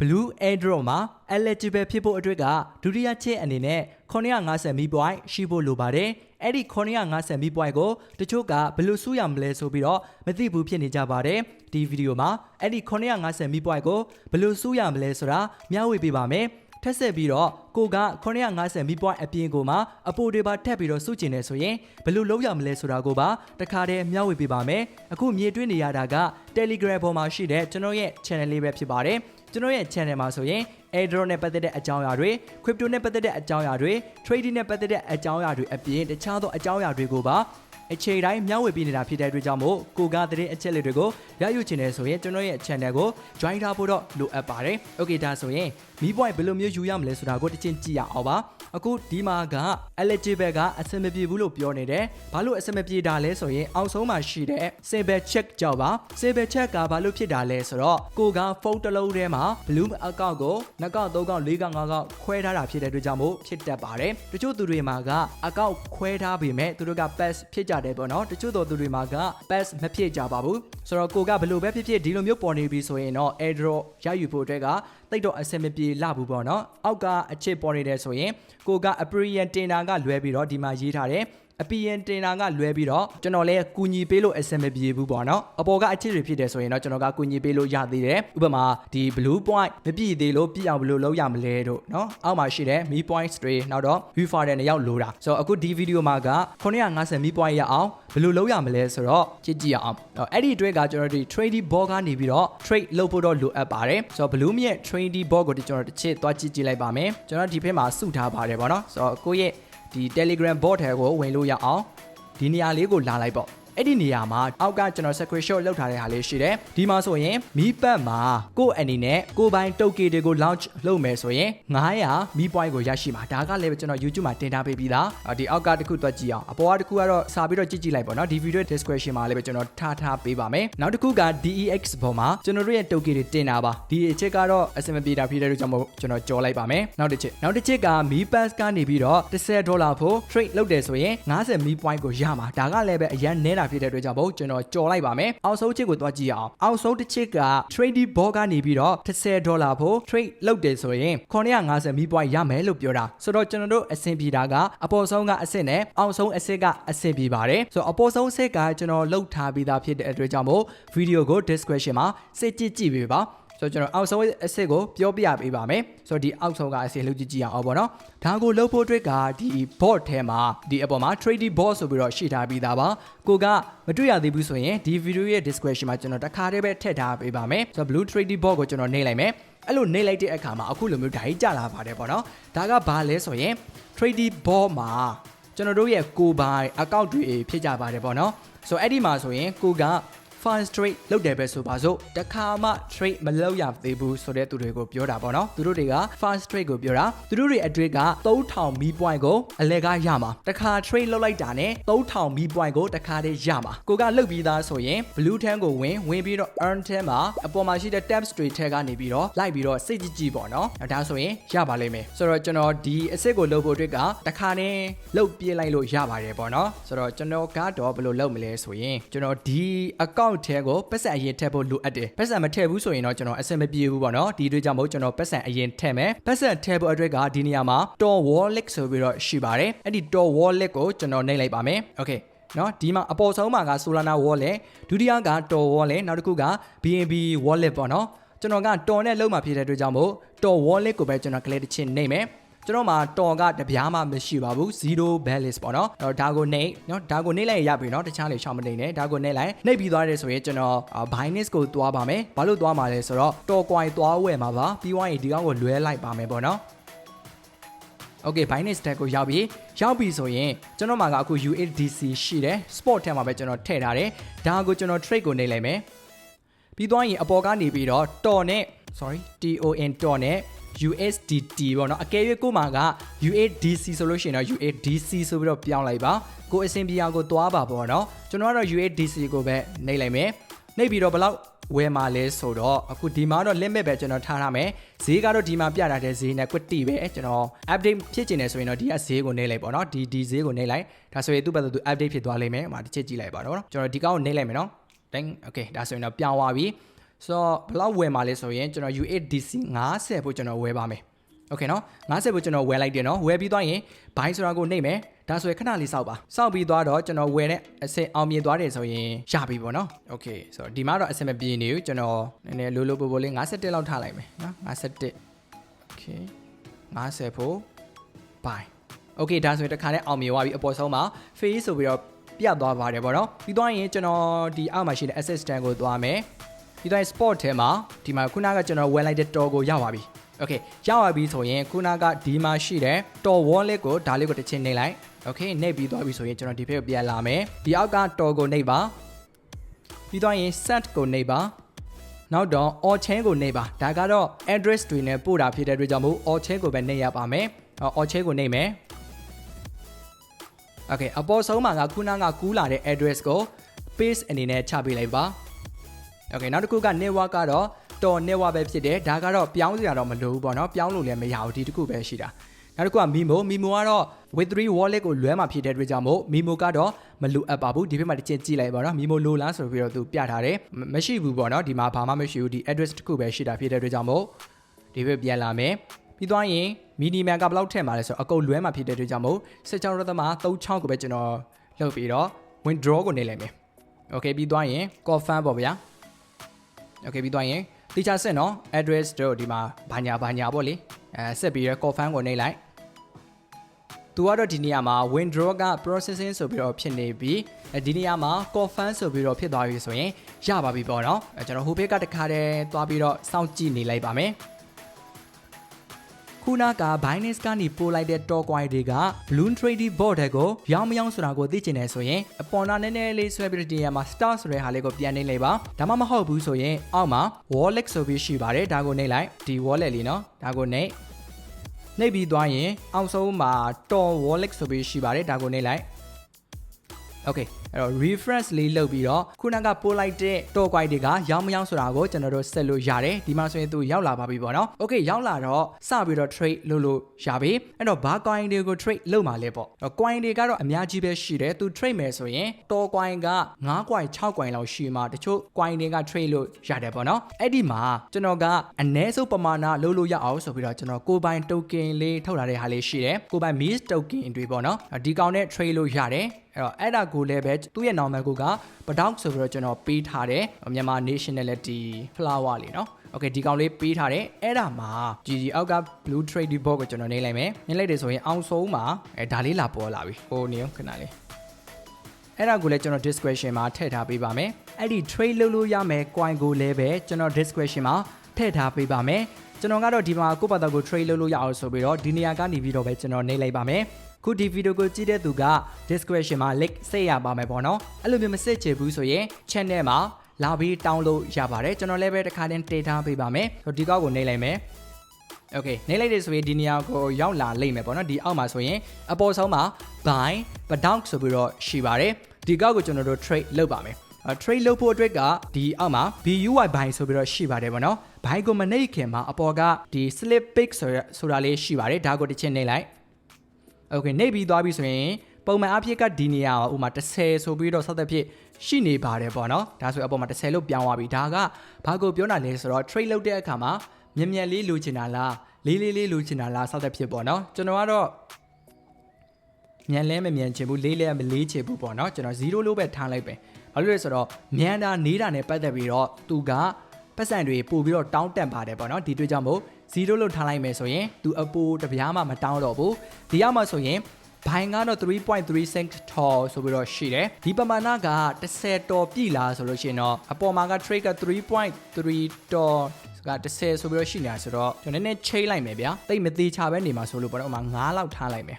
Blue Airdrop မှာ eligible ဖြစ်ဖို့အတွက်ကဒုတိယချက်အနေနဲ့950 mi point ရှိဖို့လိုပါတယ်အဲ့ဒီ950 mi point ကိုတချို့ကဘယ်လိုစုရမလဲဆိုပြီးတော့မသိဘူးဖြစ်နေကြပါတယ်ဒီဗီဒီယိုမှာအဲ့ဒီ950 mi point ကိုဘယ်လိုစုရမလဲဆိုတာမျှဝေပေးပါမယ် ထက်ဆက်ပြီးတော့ကိုက950 mi point အပြင်ကိုမှအပိုတွေပါထပ်ပြီးတော့စုကျင်နေဆိုရင်ဘယ်လိုလုပ်ရမလဲဆိုတာကိုပါတခါတည်းမျှဝေပေးပါမယ်အခုမြေတွင်းနေရတာက Telegram ပေါ်မှာရှိတဲ့ကျွန်တော်ရဲ့ channel လေးပဲဖြစ်ပါတယ်ကျွန်တော်ရဲ့ channel မှာဆိုရင် airdrop နဲ့ပတ်သက်တဲ့အကြောင်းအရာတွေ crypto နဲ့ပတ်သက်တဲ့အကြောင်းအရာတွေ trading နဲ့ပတ်သက်တဲ့အကြောင်းအရာတွေအပြင်တခြားသောအကြောင်းအရာတွေကိုပါအချိန်တိုင်းမျှဝေပေးနေတာဖြစ်တဲ့အတွက်ကြောင့်မို့ကိုကတဲ့အချက်လက်တွေကိုရယူချင်တယ်ဆိုရင်ကျွန်တော်ရဲ့ channel ကို join ထားဖို့တော့လိုအပ်ပါတယ်။ Okay ဒါဆိုရင် မီးပွိုင်ဘယ်လိုမျိုးယူရမလဲဆိုတာကိုတစ်ချင်းကြည့်ရအောင်ပါအခုဒီမှာက eligible ကအဆင်မပြေဘူးလို့ပြောနေတယ်ဘာလို့အဆင်မပြေတာလဲဆိုရင်အောက်ဆုံးမှာရှိတဲ့ saber check ကြောင့်ပါ saber check ကဘာလို့ဖြစ်တာလဲဆိုတော့ကိုကဖုန်းတစ်လုံးထဲမှာ bloom account ကို2ကောက်3ကောက်4ကောက်5ကောက်ခွဲထားတာဖြစ်တဲ့အတွက်ကြောင့်မို့ဖြစ်တတ်ပါတယ်တချို့သူတွေမှာက account ခွဲထားပေမဲ့သူတို့က pass ဖြစ်ကြတယ်ပေါ့နော်တချို့တော်သူတွေမှာက pass မဖြစ်ကြပါဘူးဆိုတော့ကိုကဘယ်လိုပဲဖြစ်ဖြစ်ဒီလိုမျိုးပေါ်နေပြီဆိုရင်တော့ airdrop ရယူဖို့အတွက်ကတိတ်တော့အဆင်မပြေလှဘူးပေါ့နော်အောက်ကအချစ်ပေါ်နေတယ်ဆိုရင်ကိုက Apprian တင်တာကလွဲပြီးတော့ဒီမှာရေးထားတယ် အပီယန်တင်တာကလွဲပြီးတော့ကျွန်တော်လည်းကူညီပေးလို့အဆင်မပြေဘူးပေါ့နော်အပေါ်ကအချစ်တွေဖြစ်တယ်ဆိုရင်တော့ကျွန်တော်ကကူညီပေးလို့ရသေးတယ်ဥပမာဒီ blue point မပြည့်သေးလို့ပြည့်အောင်ဘယ်လိုလုပ်ရမလဲတို့နော်အောက်မှာရှိတဲ့ mi points တွေနောက်တော့ view file တဲ့နှစ်ယောက်လိုတာဆိုတော့အခုဒီဗီဒီယိုမှာက950 mi point ရအောင်ဘယ်လိုလုပ်ရမလဲဆိုတော့ကြည့်ကြည့်ရအောင်အဲ့ဒီအတွက်ကကျွန်တော်ဒီ trading ball ကနေပြီးတော့ trade လုပ်ဖို့တော့လိုအပ်ပါတယ်ဆိုတော့ blue ရဲ့ trading ball ကိုကျွန်တော်တစ်ချက်သွားကြည့်ကြည့်လိုက်ပါမယ်ကျွန်တော်ဒီဖက်မှာစုထားပါတယ်ပေါ့နော်ဆိုတော့ကိုယ့်ရဲ့ ဒီ Telegram bot ထဲကိုဝင်လို့ရအောင်ဒီနေရာလေးကိုလာလိုက်ပေါ့ အဲ့ဒီနေရာမှာအောက်ကကျွန်တော် screenshot လောက်ထားတဲ့ဟာလေးရှိတယ်ဒီမှာဆိုရင်မီးပတ်မှာကို့အနေနဲ့ကိုပိုင်တုတ်ကေတွေကို launch လုပ်မယ်ဆိုရင်900မီး point ကိုရရှိမှာဒါကလည်းကျွန်တော် YouTube မှာတင်ထားပေးပြီးသားဒီအောက်ကတစ်ခုတွက်ကြည့်အောင်အပေါ်ကတစ်ခုကတော့စာပြီးတော့ကြည့်ကြည့်လိုက်ပေါ့နော်ဒီ video description မှာလည်းကျွန်တော်ထားထားပေးပါမယ်နောက်တစ်ခုက DEX ပေါ်မှာကျွန်တော်တို့ရဲ့တုတ်ကေတွေတင်တာပါဒီအချက်ကတော့အစမပြေတာဖြစ်တဲ့အတွက်ကြောင့်မို့ကျွန်တော်ကြော်လိုက်ပါမယ်နောက်တစ်ချက်နောက်တစ်ချက်ကမီး pass ကနေပြီးတော့10ဒေါ်လာဖို့ trade လုပ်တယ်ဆိုရင်90မီး point ကိုရမှာဒါကလည်းပဲအရန်နဲတာဖြစ်တဲ့အတွက်ကြောင့်မို့ကျွန်တော်ကြော်လိုက်ပါမယ်အောက်ဆုံးချက်ကိုသွားကြည့်အောင်အောက်ဆုံးတစ်ချက်က trading ball ကနေပြီးတော့10ဒေါ်လာဖို့ trade လုပ်တယ်ဆိုရင်950မီး point ရမယ်လို့ပြောတာဆိုတော့ကျွန်တော်တို့အဆင်ပြေတာကအပေါ်ဆုံးကအဆင့်နဲ့အောက်ဆုံးအဆင့်ကအဆင်ပြေပါတယ်ဆိုတော့အပေါ်ဆုံးအဆင့်ကကျွန်တော်လုတ်ထားပြီးသားဖြစ်တဲ့အတွက်ကြောင့်မို့ဗီဒီယိုကို description မှာစစ်ကြည့်ကြည့်ပေးပါ ဆိုတော့ကျွန်တော်အောက်ဆုံးအစစ်ကိုပြောပြပေးပါမယ်ဆိုတော့ဒီအောက်ဆုံးကအစစ်လုပ်ကြည့်ကြည့်အောင်ပေါ့နော်ဒါကိုလုပ်ဖို့အတွက်ကဒီ bot ထဲမှာဒီအပေါ်မှာ trading bot ဆိုပြီးတော့ရှိထားပြီးသားပါကိုကမတွေ့ရသေးဘူးဆိုရင်ဒီ video ရဲ့ description မှာကျွန်တော်တခါတည်းပဲထည့်ထားပေးပါမယ်ဆိုတော့ blue trading bot ကိုကျွန်တော်နှိပ်လိုက်မယ်အဲ့လိုနှိပ်လိုက်တဲ့အခါမှာအခုလိုမျိုးဓာတ်ကြလာပါတယ်ပေါ့နော်ဒါကဘာလဲဆိုရင် trading bot မှာကျွန်တော်တို့ရဲ့ကိုပိုင် account တွေဖြစ်ကြပါတယ်ပေါ့နော်ဆိုတော့အဲ့ဒီမှာဆိုရင်ကိုက fast trade လုပ်တယ်ပဲဆိုပါစို့တခါမှ trade မလုပ်ရသေးဘူးဆိုတဲ့သူတွေကိုပြောတာပေါ့နော်သူတို့တွေက fast trade ကိုပြောတာသူတို့တွေအတွေ့က3000 mi point ကိုအလဲကရမှာတခါ trade လုပ်လိုက်တာနဲ့3000 mi point ကိုတခါတည်းရမှာကိုကလုတ်ပြီးသားဆိုရင် blue tan ကိုဝင်ဝင်ပြီးတော့ earn tan မှာအပေါ်မှာရှိတဲ့ tabs တွေထဲကနေပြီးတော့လိုက်ပြီးတော့စိတ်ကြည့်ကြည့်ပေါ့နော်ဒါဆိုရင်ရပါလိမ့်မယ်ဆိုတော့ကျွန်တော်ဒီအစစ်ကိုလုပ်ဖို့အတွက်ကတခါနဲ့လုတ်ပြေးလိုက်လို့ရပါတယ်ပေါ့နော်ဆိုတော့ကျွန်တော်ကတော့ဘယ်လိုလုပ်မလဲဆိုရင်ကျွန်တော်ဒီ account ထဲကိုပတ်စံအရင်ထည့်ဖို့လိုအပ်တယ်ပတ်စံမထည့်ဘူးဆိုရင်တော့ကျွန်တော်အဆင်မပြေဘူးပေါ့နော်ဒီအတွက်ကြောင့်မို့ကျွန်တော်ပတ်စံအရင်ထည့်မယ်ပတ်စံထည့်ဖို့အတွက်ကဒီနေရာမှာ Tor Wallet ဆိုပြီးတော့ရှိပါတယ်အဲ့ဒီ Tor Wallet ကိုကျွန်တော်နှိပ်လိုက်ပါမယ် Okay နော်ဒီမှာအပေါ်ဆုံးမှာက Solana Wallet ဒုတိယက Tor Wallet နောက်တစ်ခုက BNB Wallet ပေါ့နော်ကျွန်တော်က Tor နဲ့လုံးမှာဖြစ်တဲ့အတွက်ကြောင့်မို့ Tor Wallet ကိုပဲကျွန်တော် click တစ်ချင်းနှိပ်မယ် ကျွန်တော်မှာတော်ကတပြားမှမရှိပါဘူး0 balance ပေါ့နော်တော့ဒါကိုနှိပ်နော်ဒါကိုနှိပ်လိုက်ရပြီနော်တခြားလေရှောင်းမနှိပ်နဲ့ဒါကိုနှိပ်လိုက်နှိပ်ပြီးသွားတယ်ဆိုရင်ကျွန်တော် Binance ကိုသွားပါမယ်ဘာလို့သွားမှာလဲဆိုတော့တော် coin သွားဝယ်မှာပါပြီးသွားရင်ဒီကောင်ကိုလွဲလိုက်ပါမယ်ပေါ့နော် Okay Binance tag ကိုရောက်ပြီရောက်ပြီဆိုရင်ကျွန်တော်မှာကအခု USDC ရှိတယ် spot ထဲမှာပဲကျွန်တော်ထည့်ထားတယ်ဒါကိုကျွန်တော် trade ကိုနှိပ်လိုက်မယ်ပြီးသွားရင်အပေါ်ကနေပြီးတော့တော်နဲ့ sorry TON တော်နဲ့ USDT ပေါ့နော်အကယ်၍ကိုမှက USDC ဆိုလို့ရှိရင်တော့ USDC ဆိုပြီးတော့ပြောင်းလိုက်ပါကိုအဆင်ပြေအောင်ကိုသွားပါပေါ့နော်ကျွန်တော်ကတော့ USDC ကိုပဲနှိပ်လိုက်မယ်နှိပ်ပြီးတော့ဘယ်လောက်ဝယ်မှာလဲဆိုတော့အခုဒီမှာတော့ limit ပဲကျွန်တော်ထားထားမယ်ဈေးကတော့ဒီမှာပြထားတဲ့ဈေးနဲ့ quitty ပဲကျွန်တော် update ဖြစ်ကျင်နေဆိုရင်တော့ဒီကဈေးကိုနှိပ်လိုက်ပေါ့နော်ဒီဒီဈေးကိုနှိပ်လိုက်ဒါဆိုရင်သူ့ဘက်သူ update ဖြစ်သွားလိမ့်မယ်ဟိုမှာတစ်ချက်ကြည့်လိုက်ပါတော့ကျွန်တော်ဒီကောင်ကိုနှိပ်လိုက်မယ်နော် thank okay ဒါဆိုရင်တော့ပြောင်းသွားပြီ ဆိုတော့ဘယ်လောက်ဝယ်မှာလဲဆိုရင်ကျွန်တော် USDC 90ဖို့ကျွန်တော်ဝယ်ပါမယ်โอเคနော်90ဖို့ကျွန်တော်ဝယ်လိုက်တယ်နော်ဝယ်ပြီးသွားရင် buy ဆိုတာကိုနှိပ်မယ်ဒါဆိုရင်ခဏလေးစောက်ပါစောက်ပြီးသွားတော့ကျွန်တော်ဝယ်တဲ့အစင်အောင်မြင်သွားတယ်ဆိုရင်ရပြီပေါ့နော်โอเคဆိုတော့ဒီမှာတော့အစင်မပြေနေဘူးကျွန်တော်နည်းနည်းလိုလိုပိုပိုလေး51လောက်ထားလိုက်မယ်နော်51โอเค50ဖို့ buy โอเคဒါဆိုရင်တစ်ခါနဲ့အောင်မြင်သွားပြီအပေါ်ဆုံးမှာ face ဆိုပြီးတော့ပြတ်သွားပါတယ်ပေါ့နော်ပြီးသွားရင်ကျွန်တော်ဒီအောက်မှာရှိတဲ့ assistant ကိုသွားမယ် ပြီးသွားရင် sport ထဲမှာဒီမှာခုနကကျွန်တော်ဝယ်လိုက်တဲ့ tour ကိုရောက်ပါပြီโอเคရောက်ပါပြီဆိုရင်ခုနကဒီမှာရှိတဲ့ tour wallet ကိုဒါလေးကိုတစ်ချိန်နှိပ်လိုက်โอเคနှိပ်ပြီးသွားပြီဆိုရင်ကျွန်တော်ဒီဘက်ကိုပြန်လာမယ်ဒီအောက်က tour ကိုနှိပ်ပါပြီးသွားရင် set ကိုနှိပ်ပါနောက်တော့ all chain ကိုနှိပ်ပါဒါကတော့ address တွေနဲ့ပို့တာဖြစ်တဲ့အတွက်ကြောင့်မို့ all chain ကိုပဲနှိပ်ရပါမယ် all chain ကိုနှိပ်မယ် Okay အပေါ်ဆုံးမှာကခုနကကူးလာတဲ့ address ကို paste အနေနဲ့ချပေးလိုက်ပါ Okay နောက်တစ်ခုက network ကတော့တော် network ပဲဖြစ်တယ်ဒါကတော့ပြောင်းစရာတော့မလိုဘူးပေါ့နော်ပြောင်းလို့လည်းမရဘူးဒီတစ်ခုပဲရှိတာနောက်တစ်ခုက Mimo Mimo ကတော့ Web3 wallet ကိုလွဲမှာဖြစ်တဲ့အတွက်ကြောင့်မို့ Mimo ကတော့မလိုအပ်ပါဘူးဒီဘက်မှာတစ်ချက်ကြည့်လိုက်ပါတော့ Mimo လိုလားဆိုပြီးတော့သူပြထားတယ်မရှိဘူးပေါ့နော်ဒီမှာဘာမှမရှိဘူးဒီ address တစ်ခုပဲရှိတာဖြစ်တဲ့အတွက်ကြောင့်မို့ဒီဘက်ပြန်လာမယ်ပြီးသွားရင်မီနီမန်ကဘယ်လောက်ထည့်မှာလဲဆိုတော့အကုန်လွဲမှာဖြစ်တဲ့အတွက်ကြောင့်မို့16ရသမ36ကိုပဲကျွန်တော်လုပ်ပြီးတော့ withdraw ကိုနေလိုက်မယ်။ Okay ပြီးသွားရင် confirm ပေါ့ဗျာ။ Okay ပြီးသွားရင်တိကျဆက်နော် address တို့ဒီမှာဘာညာဘာညာပေါ့လေ။အဲဆက်ပြီးတော့ confirm ကိုနေလိုက်။သူကတော့ဒီနေရာမှာ withdraw က processing ဆိုပြီးတော့ဖြစ်နေပြီးအဲဒီနေရာမှာ confirm ဆိုပြီးတော့ဖြစ်သွားပြီဆိုရင်ရပါပြီပေါ့နော်။အဲကျွန်တော်ဟိုဘက်ကတခါတည်းသွားပြီးတော့စောင့်ကြည့်နေလိုက်ပါမယ်။ ခုနက Binance ကနေပို့လိုက်တဲ့ Tor coin တွေက Bloom Trading Bot ကိုရောင်းမရောင်းဆိုတာကိုသိချင်တယ်ဆိုရင်အပေါ်နာနည်းနည်းလေးဆွဲပြီးဒီနေရာမှာ Star ဆိုတဲ့ဟာလေးကိုပြန်နှိပ်လိုက်ပါဒါမှမဟုတ်ဘူးဆိုရင်အောက်မှာ Wallet ဆိုပြီးရှိပါတယ်ဒါကိုနှိပ်လိုက်ဒီ Wallet လေးနော်ဒါကိုနှိပ်နှိပ်ပြီးသွားရင်အောက်ဆုံးမှာ Tor Wallet ဆိုပြီးရှိပါတယ်ဒါကိုနှိပ်လိုက် Okay အဲ့တော့ refresh လေးလုပ်ပြီးတော့ခုနကပို့လိုက်တဲ့တော်ကွိုက်တွေကရောင်းမရောင်းဆိုတာကိုကျွန်တော်တို့ဆက်လို့ရတယ်ဒီမှာဆိုရင်သူရောက်လာပါပြီပေါ့နော် Okay ရောက်လာတော့စပြီးတော့ trade လုပ်လို့ရပြီအဲ့တော့ဘာ coin တွေကို trade လုပ်မှာလဲပေါ့ coin တွေကတော့အများကြီးပဲရှိတယ်သူ trade မယ်ဆိုရင်တော် coin က9 coin 6 coin လောက်ရှိမှတချို့ coin တွေက trade လို့ရတယ်ပေါ့နော်အဲ့ဒီမှာကျွန်တော်ကအနည်းဆုံးပမာဏလုပ်လို့ရအောင်ဆိုပြီးတော့ကျွန်တော်ကိုပိုင် token လေးထုတ်လာတဲ့ဟာလေးရှိတယ်ကိုပိုင် Miss token တွေပေါ့နော်ဒီကောင်နဲ့ trade လို့ရတယ် အဲ့တော့အဲ့ဒါကိုလည်းပဲသူ့ရဲ့ normal ကိုကပဒေါက်ဆိုပြီးတော့ကျွန်တော်ပေးထားတယ်မြန်မာ nationality flower လေးเนาะ Okay ဒီကောင်လေးပေးထားတယ်အဲ့ဒါမှာ GG အောက်က blue trading box ကိုကျွန်တော်နှိမ့်လိုက်မယ်နှိမ့်လိုက်တယ်ဆိုရင်အောင်ဆုံးမှာအဲဒါလေးလာပေါ်လာပြီဟိုနေခဏလေးအဲ့ဒါကိုလည်းကျွန်တော် description မှာထည့်ထားပေးပါမယ်အဲ့ဒီ trade လုပ်လို့ရမယ် coin ကိုလည်းပဲကျွန်တော် description မှာထည့်ထားပေးပါမယ်ကျွန်တော်ကတော့ဒီမှာကိုယ့်ဘာသာကို trade လုပ်လို့ရအောင်ဆိုပြီးတော့ဒီနေရာကနေပြီးတော့ပဲကျွန်တော်နှိမ့်လိုက်ပါမယ် ခုဒီဗီဒီယိုကိုကြည့်တဲ့သူက description မှာ link ဆက်ရပါမယ်ပေါ့နော်အဲ့လိုမျိုးမဆက်ချေဘူးဆိုရင် channel မှာလာပြီးတောင်းလို့ရပါတယ်ကျွန်တော်လည်းပဲတစ်ခါတည်းတင်ထားပေးပါမယ်ဒီကောက်ကိုနှိပ်လိုက်မယ် Okay နေလိုက်တယ်ဆိုရင်ဒီနေရာကိုရောက်လာလိမ့်မယ်ပေါ့နော်ဒီအောက်မှာဆိုရင်အပေါ်ဆုံးမှာ buy ပဒေါက်ဆိုပြီးတော့ရှိပါတယ်ဒီကောက်ကိုကျွန်တော်တို့ trade လုပ်ပါမယ် trade လုပ်ဖို့အတွက်ကဒီအောက်မှာ BUY buy ဆိုပြီးတော့ရှိပါတယ်ပေါ့နော် buy ကိုမနှိပ်ခင်မှာအပေါ်ကဒီ slip pick ဆိုဆိုတာလေးရှိပါတယ်ဒါကိုတစ်ချက်နှိပ်လိုက် Okay နှိပ်ပြီးသွားပြီဆိုရင်ပုံမှန်အဖြစ်ကဒီနေရာကဥမာ30ဆိုပြီးတော့ဆက်သက်ဖြစ်ရှိနေပါတယ်ပေါ့နော်ဒါဆိုအပေါ်မှာ30လို့ပြောင်းသွားပြီဒါကဘာကိုပြောတာလဲဆိုတော့ trade လုပ်တဲ့အခါမှာမြင်မြန်လေးလိုချင်တာလားလေးလေးလေးလိုချင်တာလားဆက်သက်ဖြစ်ပေါ့နော်ကျွန်တော်ကတော့မြန်လဲမမြန်ချင်ဘူးလေးလဲမလေးချင်ဘူးပေါ့နော်ကျွန်တော်0လို့ပဲထားလိုက်ပဲဘာလို့လဲဆိုတော့မြန်တာနေတာနဲ့ပတ်သက်ပြီးတော့သူကပတ်စံတွေပို့ပြီးတော့တောင်းတန်ပါတယ်ပေါ့နော်ဒီတွေ့ကြောင့်မို့ 0လို့ထားလိုက်မယ်ဆိုရင်သူအပိုတပြားမှမတောင်းတော့ဘူးဒီရောက်မှဆိုရင်ဘိုင်ကတော့3.36 toll ဆိုပြီးတော့ရှိတယ်ဒီပမာဏက10တော်ပြည့်လားဆိုလို့ရှိရင်တော့အပေါ်မှာက trade က3.3 toll က10ဆိုပြီးတော့ရှိနေတာဆိုတော့ကျွန်တော်နည်းနည်းချိန်လိုက်မယ်ဗျာတိတ်မသေးချပဲနေမှာဆိုလို့ပေါ့တော့ဥမာ9လောက်ထားလိုက်မယ်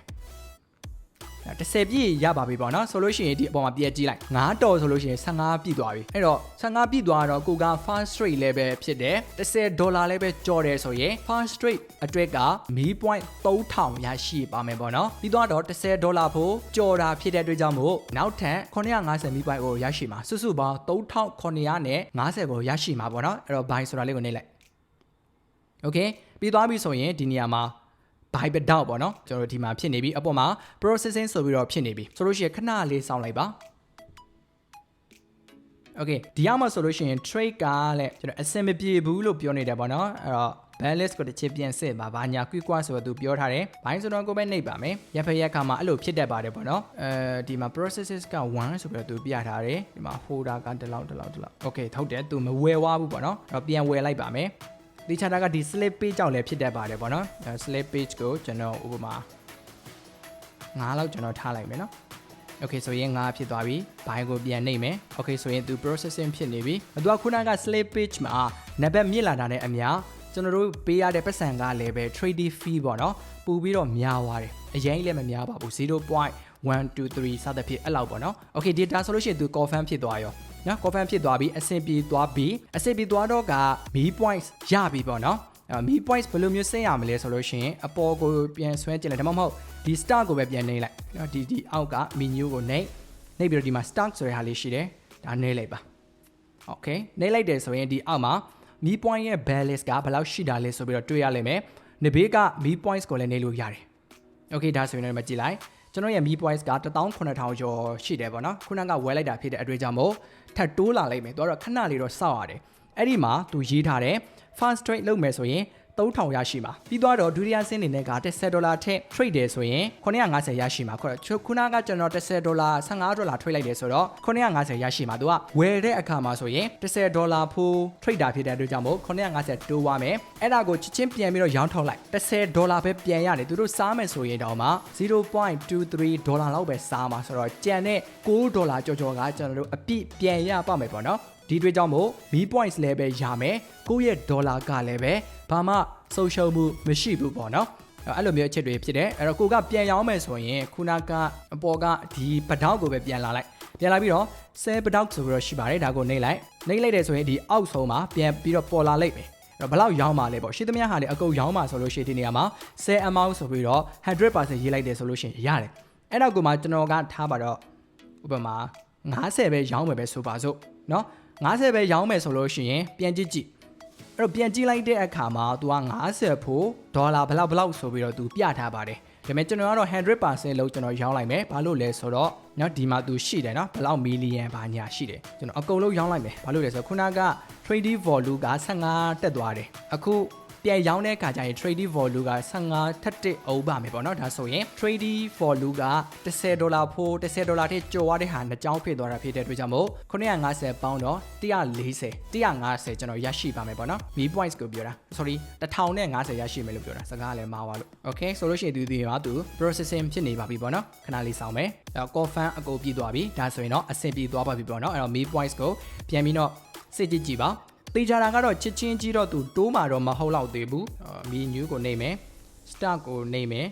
30ပြည့်ရပါပြီပေါ့နော်ဆိုလို့ရှိရင်ဒီအပေါ်မှာပြည့်ကြည့်လိုက်9တော်ဆိုလို့ရှိရင်15ပြည့်သွားပြီအဲ့တော့15ပြည့်သွားတော့ကိုက fast rate level ဖြစ်တယ်10ဒေါ်လာလည်းပဲကြော်တယ်ဆိုရင် fast rate အတွက်ကမီး point 3000ရရှိပါမယ်ပေါ့နော်ပြီးတော့10ဒေါ်လာဖို့ကြော်တာဖြစ်တဲ့အတွက်ကြောင့်မို့နောက်ထပ်950မီး point ကိုရရှိမှာစုစုပေါင်း3950နဲ့50ကိုရရှိမှာပေါ့နော်အဲ့တော့ buy ဆိုတာလေးကိုနှိပ်လိုက် okay ပြီးသွားပြီဆိုရင်ဒီနေရာမှာ by bit down ပေါ့နော်ကျွန်တော်တို့ဒီမှာဖြစ်နေပြီအပေါ်မှာ processing ဆိုပြီးတော့ဖြစ်နေပြီဆိုလို့ရှိရင်ခဏလေးစောင့်လိုက်ပါ okay ဒီအောင်မှာဆိုလို့ရှိရင် trade ကလည်းကျွန်တော်အဆင်မပြေဘူးလို့ပြောနေတယ်ပေါ့နော်အဲ့တော့ balance ကိုတစ်ချက်ပြန်စစ်ပါဘာညာ quick ကွာဆိုတော့သူပြောထားတယ်ဘိုင်းဆိုတော့ကိုပဲနှိပ်ပါမယ်ရဖက်ရက်ခါမှာအဲ့လိုဖြစ်တတ်ပါတယ်ပေါ့နော်အဲဒီမှာ processes က1ဆိုပြီးတော့သူပြထားတယ်ဒီမှာ folder ကတစ်လောက်တစ်လောက်တစ်လောက် okay ထုတ်တယ်သူမဝယ်ဝဘူးပေါ့နော်အဲ့တော့ပြန်ဝယ်လိုက်ပါမယ် ဒီ chart ကဒီ slip page ကြောင့်လည်းဖြစ်တတ်ပါတယ်ပေါ့နော်အဲ slip page ကိုကျွန်တော်ဥပမာ9လောက်ကျွန်တော်ထားလိုက်မယ်နော် Okay ဆိုရင်ငါဖြစ်သွားပြီဘိုင်းကိုပြန်နှိပ်မယ် Okay ဆိုရင်သူ processing ဖြစ်နေပြီအတူခုနက slave page မှာနံပါတ်မြင့်လာတာနဲ့အများကျွန်တော်တို့ပေးရတဲ့ပတ်စံကလည်းပဲ trading fee ပေါ့နော်ပူပြီးတော့များသွားတယ်အရင်လည်းမများပါဘူး0.123စသဖြင့်အဲ့လောက်ပေါ့နော် Okay data ဆိုလို့ရှိရင်သူ confirm ဖြစ်သွားရော နော် confirm ဖြစ်သွားပြီအဆင်ပြေသွားပြီအဆင်ပြေသွားတော့ကမီ points ရပြီပေါ့နော်အဲမီ points ဘယ်လိုမျိုးဆင်းရမလဲဆိုလို့ရှိရင်အပေါ်ကိုပြန်ဆွဲကြည့်လိုက်ဒါမှမဟုတ်ဒီ start ကိုပဲပြန်နှိပ်လိုက်နော်ဒီဒီအောက်က menu ကိုနှိပ်နှိပ်ပြီးတော့ဒီမှာ start ဆိုတဲ့ဟာလေးရှိတယ်ဒါနှိပ်လိုက်ပါ okay နှိပ်လိုက်တယ်ဆိုရင်ဒီအောက်မှာမီ point ရဲ့ balance ကဘယ်လောက်ရှိတာလဲဆိုပြီးတော့တွေ့ရလိမ့်မယ်နေဘေးကမီ points ကိုလည်းနှိပ်လို့ရတယ် okay ဒါဆိုရင်လည်းမကြည့်လိုက် ကျွန်တော်ရဲ့ mi points က18000ကျော်ရှိတယ်ပေါ့နော်ခုနကဝယ်လိုက်တာဖြစ်တဲ့အတွက်ကြောင့်မို့ထပ်တိုးလာလိုက်မယ်သူကတော့ခဏလေးတော့စောက်ရတယ်အဲ့ဒီမှာသူရေးထားတယ် fast trade လုပ်မယ်ဆိုရင် 3000ရရှိမှာပြီးတော့ဒုတိယဆင်းအနေနဲ့က10ဒေါ်လာထက် trade တယ်ဆိုရင်950ရရှိမှာခုခုနကကျွန်တော်10ဒေါ်လာ15ဒေါ်လာ trade လိုက်တယ်ဆိုတော့950ရရှိမှာသူကဝယ်တဲ့အခါမှာဆိုရင်10ဒေါ်လာဖိုး trade တာဖြစ်တဲ့အတွက်ကြောင့်မို့950တိုးသွားမယ်အဲ့ဒါကိုချစ်ချင်းပြန်ပြီးတော့ရောင်းထုတ်လိုက်10ဒေါ်လာပဲပြန်ရတယ်သူတို့စားမယ်ဆိုရင်တောင်မှ0.23ဒေါ်လာလောက်ပဲစားမှာဆိုတော့ကြံတဲ့6ဒေါ်လာကျော်ကျော်ကကျွန်တော်တို့အပြည့်ပြန်ရပါမယ်ပေါ့နော် ဒီတွေ့ကြောင့်မို့ V points လည်းပဲရမယ်ကိုယ့်ရဲ့ဒေါ်လာကလည်းပဲဘာမှဆုံးရှုံးမှုမရှိဘူးပေါ့နော်အဲ့လိုမျိုးအချက်တွေဖြစ်တယ်အဲ့တော့ကိုကပြန်ရောင်းမယ်ဆိုရင်ခုနကအပေါ်ကဒီပတောက်ကိုပဲပြန်လာလိုက်ပြန်လာပြီးတော့ဆဲပတောက်ဆိုပြီးတော့ရှိပါတယ်ဒါကိုနှိပ်လိုက်နှိပ်လိုက်တယ်ဆိုရင်ဒီအောက်ဆုံးမှာပြန်ပြီးတော့ပေါ်လာလိုက်မယ်အဲ့တော့ဘယ်လောက်ရောင်းပါလဲပေါ့ရှိသမျှဟာလေအကုန်ရောင်းပါဆိုလို့ရှိရင်ဒီနေရာမှာ10 amount ဆိုပြီးတော့100%ရေးလိုက်တယ်ဆိုလို့ရှိရင်ရတယ်အဲ့တော့ကိုမှကျွန်တော်ကထားပါတော့ဥပမာ90ပဲရောင်းမယ်ပဲဆိုပါစို့เนาะ 90ပဲရောင်းမယ်ဆိုလို့ရှိရင်ပြန်ကြည့်ကြည့်အဲ့တော့ပြန်ကြည့်လိုက်တဲ့အခါမှာ तू က90ဖို့ဒေါ်လာဘလောက်ဘလောက်ဆိုပြီးတော့ तू ပြထားပါတယ်ဒါပေမဲ့ကျွန်တော်ကတော့100%လို့ကျွန်တော်ရောင်းလိုက်မယ်ဘာလို့လဲဆိုတော့เนาะဒီမှာ तू ရှိတယ်เนาะဘလောက်မီလီယံဘာညာရှိတယ်ကျွန်တော်အကုန်လုံးရောင်းလိုက်မယ်ဘာလို့လဲဆိုတော့ခုနက trading volume က15တက်သွားတယ်အခု ပြန်ရောင်းတဲ့အခါကျရင် trading volume က15ထက်တစ်အုပ်ပါမယ်ပေါ့နော်ဒါဆိုရင် trading volume က10ဒေါ်လာဖိုး10ဒေါ်လာထိကျော်သွားတဲ့ဟာနှစ်ကြောင်းဖြစ်သွားတာဖြစ်တဲ့အတွက်ကြောင့်မို့950ပေါင်းတော့140 150ကျွန်တော်ရရှိပါမယ်ပေါ့နော် V points ကိုပြောတာ sorry 1050ရရှိမယ်လို့ပြောတာစကားလည်းမှားသွားလို့ okay ဆိုလို့ရှိရင်ဒီဒီမှာသူ processing ဖြစ်နေပါပြီပေါ့နော်ခဏလေးစောင့်မယ်အဲ့တော့ confirm အကုန်ပြီးသွားပြီဒါဆိုရင်တော့အဆင်ပြေသွားပါပြီပေါ့နော်အဲ့တော့ V points ကိုပြန်ပြီးတော့စစ်ကြည့်ကြည့်ပါ တေချာတာကတော့ချစ်ချင်းကြီးတော့သူတိုးမှာတော့မဟုတ်တော့သေးဘူးမီနူးကိုနေမယ် start ကိုနေမယ်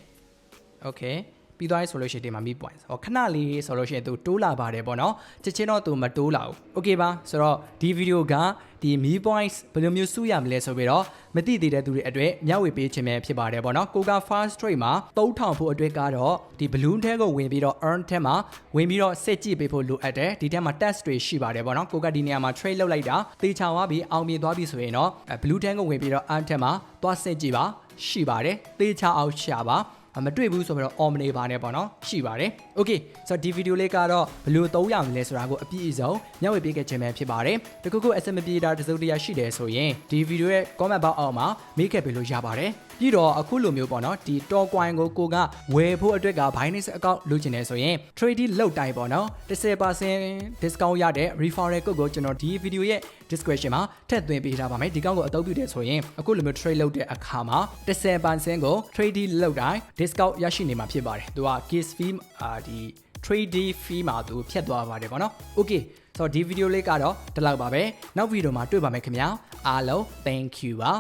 okay ပြီးသွားပြီဆိုလို့ရှိရင်ဒီမှာ mid points ဟောခဏလေးဆိုလို့ရှိရင်သူတိုးလာပါတယ်ပေါ့နော်ချက်ချင်းတော့သူမတိုးလာဘူး okay ပါဆိုတော့ဒီဗီဒီယိုကဒီ mid points ဘယ်လိုမျိုးစုရမလဲဆိုပြီးတော့မသိသေးတဲ့သူတွေအတွက်မျှဝေပေးခြင်းပဲဖြစ်ပါတယ်ပေါ့နော်ကိုက fast trade မှာ3000ဖို့အတွက်ကတော့ဒီ balloon ထဲကိုဝင်ပြီးတော့ earn ထဲမှာဝင်ပြီးတော့စစ်ကြည့်ပေးဖို့လိုအပ်တယ်ဒီထဲမှာ test တွေရှိပါတယ်ပေါ့နော်ကိုကဒီနေရာမှာ trade လုပ်လိုက်တာတေချာသွားပြီးအောင်မြင်သွားပြီဆိုရင်တော့ blue ထဲကိုဝင်ပြီးတော့ earn ထဲမှာသွားစစ်ကြည့်ပါရှိပါတယ်တေချာအောင်ရှာပါ မတွေ့ဘူးဆိုပြီးတော့ on မနေပါနဲ့ပေါ့နော်ရှိပါတယ် okay ဆိုတော့ဒီဗီဒီယိုလေးကတော့ဘယ်လိုသုံးရမလဲဆိုတာကိုအပြည့်အစုံမျှဝေပေးခဲ့ခြင်းပဲဖြစ်ပါတယ်တခုခု SMS ပြေတာတစုံတရာရှိတယ်ဆိုရင်ဒီဗီဒီယိုရဲ့ comment box အောက်မှာမေးခဲ့ပေးလို့ရပါတယ်ပြီးတော့အခုလိုမျိုးပေါ့နော်ဒီ top coin ကိုကိုကဝယ်ဖို့အတွက်က Binance account လုပ်ချင်တယ်ဆိုရင် trading လုပ်တိုင်းပေါ့နော်10% discount ရတဲ့ referral code ကိုကျွန်တော်ဒီဗီဒီယိုရဲ့ description မှာထည့်သွင်းပေးထားပါမယ်ဒီကောင့်ကိုအသုံးပြုတယ်ဆိုရင်အခုလိုမျိုး trade လုပ်တဲ့အခါမှာ10%ကို trading လုပ်တိုင်း discount ရရှိနေမှာဖြစ်ပါတယ်သူက case fee အာဒီ trading fee မှာသူဖြတ်သွားပါတယ်ပေါ့နော် okay ဆိုတော့ဒီဗီဒီယိုလေးကတော့ဒီလောက်ပါပဲနောက်ဗီဒီယိုမှာတွေ့ပါမယ်ခင်ဗျာအားလုံး thank you ပါ